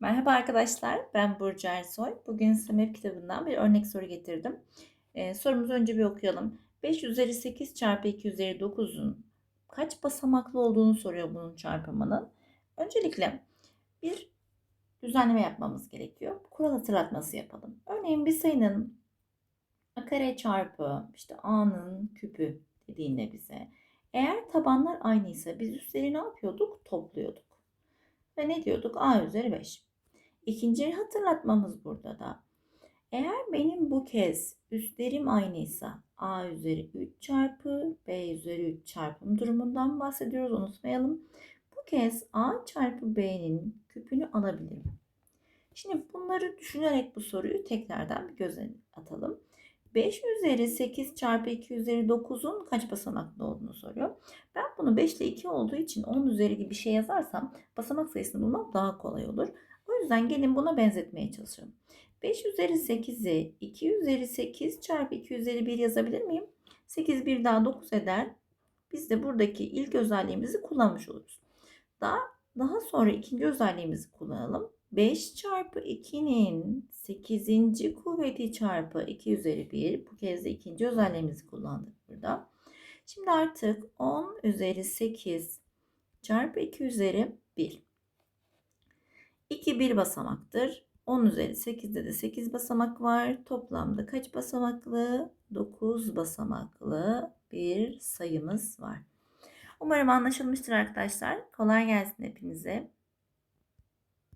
Merhaba arkadaşlar, ben Burcu Ersoy. Bugün size MEP kitabından bir örnek soru getirdim. Ee, sorumuzu önce bir okuyalım. 5 üzeri 8 çarpı 2 üzeri 9'un kaç basamaklı olduğunu soruyor bunun çarpımının. Öncelikle bir düzenleme yapmamız gerekiyor. Kural hatırlatması yapalım. Örneğin bir sayının a kare çarpı işte a'nın küpü dediğinde bize eğer tabanlar aynıysa biz üstleri ne yapıyorduk? Topluyorduk. Ve ne diyorduk? a üzeri 5. İkinci hatırlatmamız burada da. Eğer benim bu kez üstlerim aynıysa a üzeri 3 çarpı b üzeri 3 çarpım durumundan bahsediyoruz unutmayalım. Bu kez a çarpı b'nin küpünü alabilirim. Şimdi bunları düşünerek bu soruyu tekrardan bir göze atalım. 5 üzeri 8 çarpı 2 üzeri 9'un kaç basamaklı olduğunu soruyor. Ben bunu 5 ile 2 olduğu için 10 üzeri gibi bir şey yazarsam basamak sayısını bulmak daha kolay olur. O yüzden gelin buna benzetmeye çalışalım. 5 üzeri 8'i 2 üzeri 8 çarpı 2 üzeri 1 yazabilir miyim? 8 bir daha 9 eder. Biz de buradaki ilk özelliğimizi kullanmış oluruz. Daha, daha sonra ikinci özelliğimizi kullanalım. 5 çarpı 2'nin 8. kuvveti çarpı 2 üzeri 1. Bu kez de ikinci özelliğimizi kullandık burada. Şimdi artık 10 üzeri 8 çarpı 2 üzeri 1. 2 bir basamaktır. 10 üzeri 8'de de 8 basamak var. Toplamda kaç basamaklı? 9 basamaklı bir sayımız var. Umarım anlaşılmıştır arkadaşlar. Kolay gelsin hepinize.